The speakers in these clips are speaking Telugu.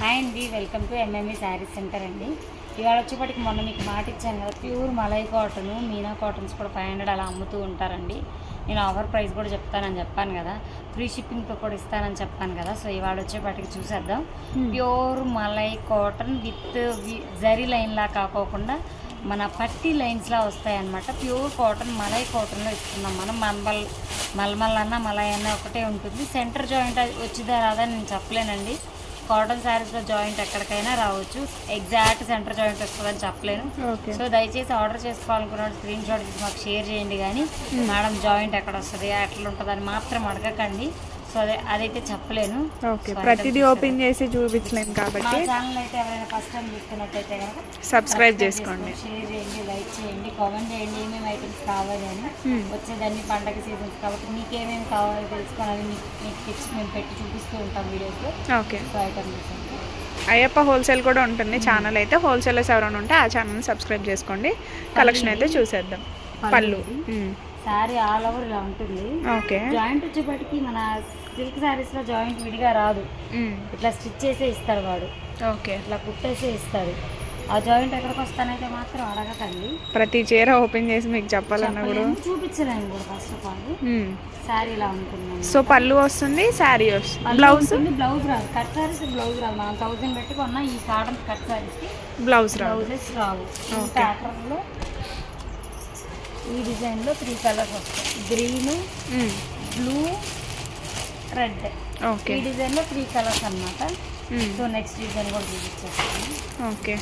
హాయ్ అండి welcome to MME saree center అండి. ఇవాళ వచ్చేప్పటికి మొన్న మీకు మాట ఇచ్చాను కదా pure malai cotton Meena cottons కూడా ఫైవ్ హండ్రెడ్ అలా అమ్ముతూ ఉంటారండి. నేను ఆఫర్ ప్రైస్ కూడా చెప్తానని చెప్పాను కదా ఫ్రీ షిప్పింగ్తో కూడా ఇస్తానని చెప్పాను కదా సో ఇవాళ వచ్చేప్పటికి చూసేద్దాం. Pure malai cotton with zari లైన్లా కాకోకుండా మన పట్టి లైన్స్లా వస్తాయి అన్నమాట ప్యూర్ కాటన్ మలై కాటన్లో ఇస్తున్నాం మనం. మల్మల్ మల్మల్ అన్న మలై అన్న ఒకటే ఉంటుంది. సెంటర్ జాయింట్ వచ్చిందా రాదా నేను చెప్పలేనండి. కాటన్ శారీస్లో జాయింట్ ఎక్కడికైనా రావచ్చు. ఎగ్జాక్ట్ సెంటర్ జాయింట్ వస్తుందని చెప్పలేను. సో దయచేసి ఆర్డర్ చేసుకోవాలనుకున్న స్క్రీన్ షాట్ మాకు షేర్ చేయండి కానీ మేడం జాయింట్ ఎక్కడ వస్తుంది ఎట్లా ఉంటుంది మాత్రం అడగకండి. సో అదే అదైతే చెప్పలేను. ఓకే ప్రతిదీ ఓపెన్ చేసి చూపించలేము కాబట్టి ఛానల్ అయితే ఎవరైనా ఫస్ట్ టైం చూస్తున్నట్టయితే కనుక సబ్స్క్రైబ్ చేసుకోండి. షేర్ చేయండి లైక్ చేయండి కామెంట్ చేయండి ఏమేమి ఐటమ్స్ కావాలి అని Hmm. వచ్చేదాన్ని పండగ సీజన్స్ కాబట్టి మీకు ఏమేమి కావాలో తెలుసుకోవాలి మీకు టిప్స్ మేము పెట్టి చూపిస్తూ ఉంటాం వీడియోస్లో okay. So item Ayyappa wholesale కూడా ఉంటుంది. ఛానల్ అయితే హోల్సేలర్స్ ఎవరైనా ఉంటే ఆ ఛానల్ సబ్స్క్రైబ్ చేసుకోండి. కలెక్షన్ అయితే చూసేద్దాం. పళ్ళు. మ్మ్. శారీ ఆల్ ఓవర్ ఇలా ఉంటుంది. ఓకే. జాయింట్ వచ్చేప్పటికి మన సిల్క్ శారీస్లో జాయింట్ విడిగా రాదు. ఇట్లా స్టిచ్ చేసే ఇస్తాడు వాడు. ఓకే. ఇట్లా కుట్టేసే ఇస్తాడు ఆ జాయింట్ ఎక్కడికి వస్తానైతే మాత్రం అడగకండి. ప్రతి చీర ఓపెన్ చేసి మీకు చెప్పాలన్నా కూడా. చూపించలేము కూడా ఫస్ట్ ఆఫ్ ఆల్. శారీ ఇలా ఉంటుంది. సో పళ్ళు వస్తుంది శారీ వస్తుంది. బ్లౌజ్ బ్లౌజ్ రాదు. కట్ శారీస్ బ్లౌజ్ రాదు మనం థౌసండ్ పెట్టి కొన్న ఈ కాటన్ కట్ శారీస్కి బ్లౌజ్ బ్లౌజెస్ రావు. లో ఈ డిజైన్లో త్రీ కలర్స్ వస్తాయి. గ్రీన్. Blue red. ఓకే. ఈ డిజైన్లో త్రీ కలర్స్ అన్నమాట. మ్మ్. సో నెక్స్ట్ డిజైన్ కూడా చూపించేస్తాను ఓకే.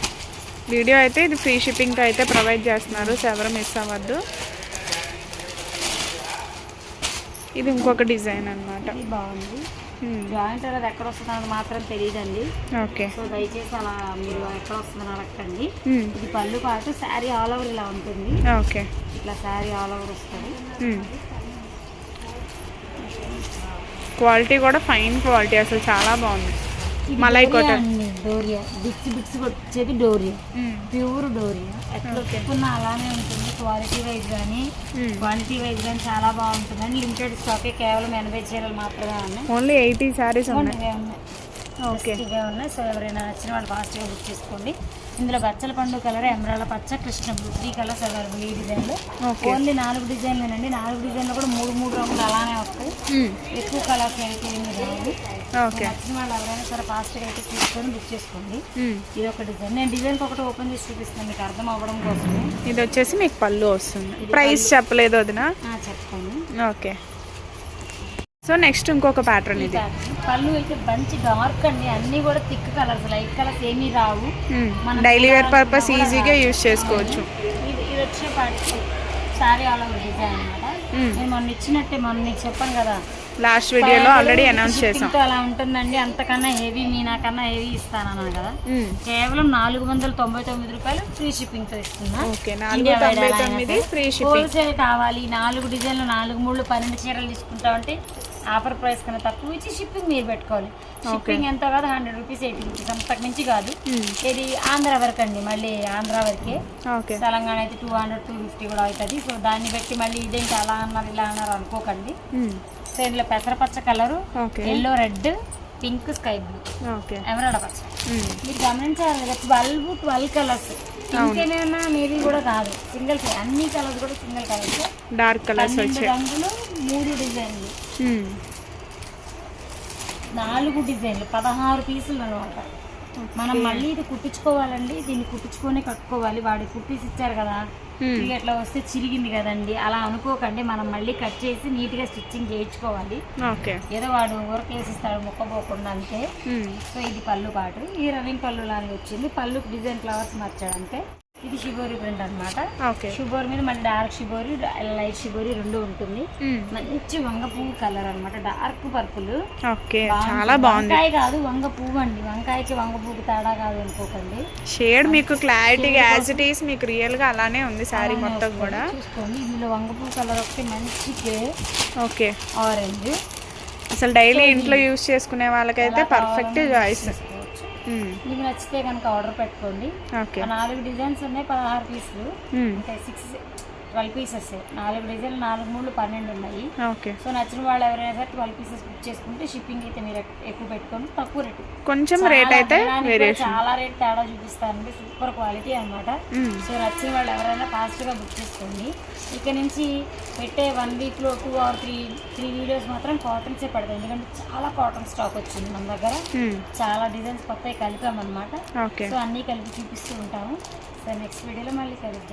వీడియో అయితే ఇది ఫ్రీ షిప్పింగ్తో అయితే ప్రొవైడ్ చేస్తున్నారు. సో ఎవరు మిస్ అవ్వద్దు. ఇది ఇంకొక డిజైన్ అనమాట బాగుంది. జాయింట్ అనేది ఎక్కడ వస్తుంది మాత్రం తెలియదండి. ఓకే. సో దయచేసి అలా మీరు ఎక్కడ వస్తుందని అడగండి. ఇది పళ్ళు పాటు శారీ ఆల్ ఓవర్ ఇలా ఉంటుంది. ఓకే. ఇట్లా శారీ ఆల్ ఓవర్ వస్తుంది. క్వాలిటీ కూడా ఫైన్ క్వాలిటీ అసలు చాలా బాగుంది. మలై. అండి డోరియా. బిక్స్ బిక్స్ వచ్చేది డోరియా. ప్యూర్ డోరియా. ఎట్లా ఒప్పుకున్నా అలానే ఉంటుంది. క్వాలిటీ వైజ్ కానీ మ్మ్. క్వాంటిటీ వైజ్ కానీ చాలా బాగుంటుంది. అండి లిమిటెడ్ స్టాకే కేవలం ఎనభై చీరలు మాత్రమే ఉన్నాయి. ఓన్లీ ఎయిటీ శారీస్ ఉన్నాయి. ఉన్నాయి ఓకే ఉన్నాయి. సో ఎవరైనా నచ్చిన వాళ్ళు ఫాస్ట్గా బుక్ చేసుకోండి. ఇందులో బచ్చల పండు కలర్ ఎమరాల పచ్చ Krishna blue three colours available ఈ డిజైన్లో? ఓన్లీ నాలుగు డిజైన్లేనండి. నాలుగు డిజైన్లో కూడా మూడు మూడు రంగులు అలానే వస్తాయి. ఎక్కువ కలర్స్ అయితే ఏమి రావు. ఓకే. నచ్చిన వాళ్ళు ఎవరైనా సరే ఫాస్ట్గా అయితే తీసుకొని బుక్ చేసుకోండి. ఇది ఒక డిజైన్. నేను డిజైన్ ఒకటి ఓపెన్ చేసి చూపిస్తాను మీకు అర్థం అవ్వడం కోసమే. ఇది వచ్చేసి మీకు పళ్ళు వస్తుంది. ప్రైస్ చెప్పలేదు వదిన? చెప్తాను. ఓకే. సో నెక్స్ట్ ఇంకొక ప్యాటర్న్ ఇది. పళ్ళు అయితే మంచి డార్క్ అండి. అన్నీ కూడా థిక్ కలర్స్ లైట్ కలర్స్ ఏమీ రావు. మనం డైలీ వేర్ పర్పస్ ఈజీగా. యూజ్ చేసుకోవచ్చు. ఇది వచ్చే సారీ ఆల్ ఓవర్ డిజైన్ అనమాట. నేను మొన్న ఇచ్చినట్టే మొన్న నీకు చెప్పాను కదా. లాస్ట్ వీడియోలో ఆల్రెడీ అనౌన్స్ చేసాం. అలా ఉంటుందండి. అంతకన్నా హెవీ మీనా కన్నా హెవీ ఇస్తానన్నాను కదా. మ్మ్. కేవలం నాలుగు వందల తొంభై తొమ్మిది రూపాయలు ఫ్రీ షిప్పింగ్తో ఇస్తున్నా. హోల్సేల్ కావాలి. నాలుగు డిజైన్లు నాలుగు మూడు పన్నెండు చీరలు తీసుకుంటామంటే ఆఫర్ ప్రైస్ కన్నా తక్కువ ఇచ్చి షిప్పింగ్ మీరు పెట్టుకోవాలి. షిప్పింగ్ ఎంత కాదు హండ్రెడ్ రూపీస్ ఎయిటీ రూపీస్ అంతకు మించి కాదు. ఇది ఆంధ్ర వరకు అండి మళ్ళీ ఆంధ్ర వరకే. ఓకే. తెలంగాణ అయితే టూ హండ్రెడ్ టూ ఫిఫ్టీ కూడా అవుతుంది. సో దాన్ని బట్టి మళ్ళీ ఇదేంటి అలా అన్నారు ఇలా అన్నారు అనుకోకండి. సో ఇందులో పెసరపచ్చ colour yellow red pink sky blue okay. Emerald పచ్చ. మ్మ్. మీరు గమనించాలి కదా ట్వెల్వ్ ట్వెల్వ్ కలర్స్ ఇంకేమైనా మేబీ కూడా కాదు. సింగిల్ అన్ని కలర్స్ కూడా సింగిల్ కలర్స్. డార్క్ కలర్స్ వచ్చాయి. రంగులు మూడు డిజైన్లు. నాలుగు డిజైన్లు పదహారు పీసులు అనమాట మనం మళ్ళీ ఇది కుట్టించుకోవాలండి దీన్ని కుట్టించుకొని కట్టుకోవాలి. వాడి కుట్టిసి ఇచ్చారు కదా. ఇది ఎట్లా వస్తే చిరిగింది కదండి. అలా అనుకోకండి మనం మళ్ళీ కట్ చేసి నీట్గా స్టిచ్చింగ్ చేయించుకోవాలి. ఏదో వాడు ఊరకేసిస్తాడు ముక్కపోకుండా అంతే మ్మ్. సో ఇది పళ్ళు పాటు. ఈ రన్నింగ్ పళ్ళు లాగా వచ్చింది. పళ్ళు డిజైన్ ఫ్లవర్స్ మార్చాడు అంతే ఇది షిబోరి ప్రింట్ అన్నమాట. ఓకే. షిబోరి మీద మన డార్క్ షిబోరి లైట్ షిబోరి రెండు ఉంటుంది. మంచి వంగ పువ్వు కలర్ అన్నమాట. Dark purple. ఓకే చాలా బాగుంది. వంకాయ కాదు వంగ పువ్వు అండి. వంకాయకి వంగ పువ్వుకి తేడా కాదు అనుకోకండి. షేడ్ మీకు క్లారిటీగా యాజ్ ఇట్ ఈస్ మీకు రియల్గా అలానే ఉంది శారీ మొత్తం కూడా. చూసుకోండి. ఇందులో వంగ పువ్వు కలర్ ఒకటి మంచి ఓకే. ఆరెంజ్. అసలు డైలీ ఇంట్లో యూస్ చేసుకునే వాళ్ళకైతే పర్ఫెక్ట్ చాయిస్ మీకు నచ్చితే కనుక ఆర్డర్ పెట్టుకోండి. నాలుగు డిజైన్స్ ఉన్నాయి పదహారు పీసులు. అంటే సిక్స్ ట్వెల్వ్ పీసెస్ నాలుగు డిజైన్లు నాలుగు మూడు పన్నెండు ఉన్నాయి. ఓకే. సో నచ్చిన వాళ్ళు ఎవరైనా సరే ట్వెల్వ్ పీసెస్ బుక్ చేసుకుంటే షిప్పింగ్ అయితే మీరు ఎక్- ఎక్కువ పెట్టుకోండి. తక్కువ రేటు. కొంచెం రేట్ అయితే చాలా రేట్ తేడా చూపిస్తారండి సూపర్ క్వాలిటీ అన్నమాట. సో నచ్చిన వాళ్ళు ఎవరైనా ఫాస్ట్గా బుక్ చేసుకోండి. ఇక నుంచి పెట్టే వన్ వీక్లో two or three three videos మాత్రం కాటన్సే పడతాయి. ఎందుకంటే చాలా కాటన్ స్టాక్ వచ్చింది మన దగ్గర. చాలా డిజైన్స్ కొత్తవి కలిపామన్నమాట. సో అన్నీ కలిపి చూపిస్తూ ఉంటాము. సో నెక్స్ట్ వీడియోలో మళ్ళీ కలుద్దాం.